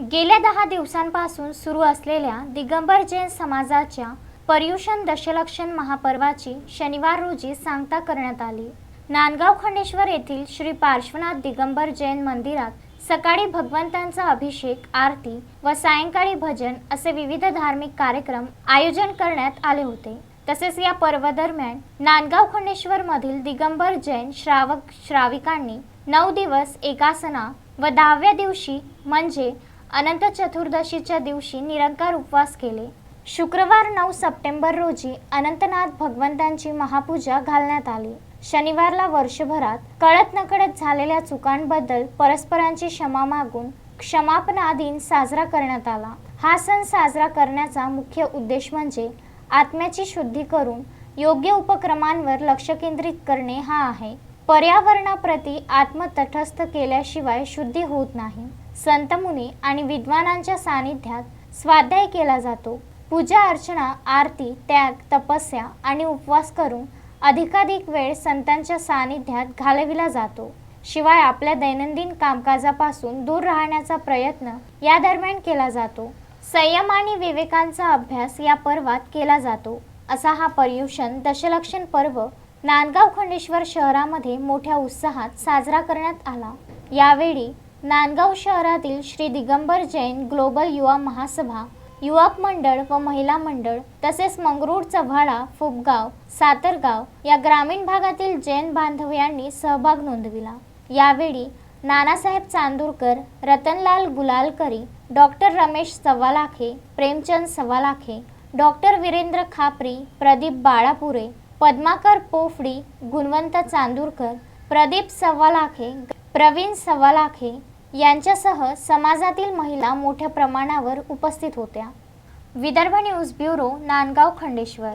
गेल्या दहा दिवसांपासून सुरू असलेल्या दिगंबर जैन समाजाच्या पर्युषण दशलक्षण महापर्वाची शनिवार रोजी सांगता करण्यात आली. नांदगाव खंडेश्वर येथील श्री पार्श्वनाथ दिगंबर जैन मंदिरात सकाळी भगवंतांचा अभिषेक आरती व सायंकाळी भजन असे विविध धार्मिक कार्यक्रम आयोजन करण्यात आले होते. तसेच या पर्वादरम्यान नांदगाव खंडेश्वर मधील दिगंबर जैन श्रावक श्राविकांनी नऊ दिवस एकासना व दहाव्या दिवशी म्हणजे अनंत चतुर्दशीच्या दिवशी निरंकार उपवास केले. शुक्रवार नऊ सप्टेंबर रोजी अनंतनाथ भगवंतांची महापूजा घालण्यात आली. शनिवारला वर्षभरात कळत नकळत झालेल्या चुकांबद्दल परस्परांची क्षमा मागून क्षमापना दिन साजरा करण्यात आला. हा सण साजरा करण्याचा मुख्य उद्देश म्हणजे आत्म्याची शुद्धी करून योग्य उपक्रमांवर लक्ष केंद्रित करणे हा आहे. पर्यावरणाप्रती आत्मतटस्थ केल्याशिवाय शुद्धी होत नाही. संतमुनी आणि विद्वानांच्या सानिध्यात स्वाध्याय केला जातो. पूजा अर्चना आरती त्याग तपस्या आणि उपवास करून अधिकाधिक वेळ संतांच्या सानिध्यात घालविला जातो. शिवाय आपल्या दैनंदिन कामकाजापासून दूर राहण्याचा प्रयत्न या दरम्यान केला जातो. संयम आणि विवेकांचा अभ्यास या पर्वात केला जातो. असा हा पर्युषण दशलक्षण पर्व नांदगाव खंडेश्वर शहरामध्ये मोठ्या उत्साहात साजरा करण्यात आला. यावेळी नांदगाव शहरातील श्री दिगंबर जैन ग्लोबल युवा महासभा युवक मंडळ व महिला मंडळ तसेच मंगरूळ चव्हाळा फुबगाव सातरगाव या ग्रामीण भागातील जैन बांधव यांनी सहभाग नोंदविला. यावेळी नानासाहेब चांदूरकर रतनलाल गुलालकरी डॉक्टर रमेश सवालाखे प्रेमचंद सवालाखे डॉक्टर वीरेंद्र खापरी प्रदीप बाळापुरे पद्माकर पोफडी गुणवंत चांदूरकर प्रदीप सव्वालाखे प्रवीण सव्वालाखे यांच्यासह समाजातील महिला मोठ्या प्रमाणावर उपस्थित होत्या. Vidarbha news bureau Nandgaon Khandeshwar.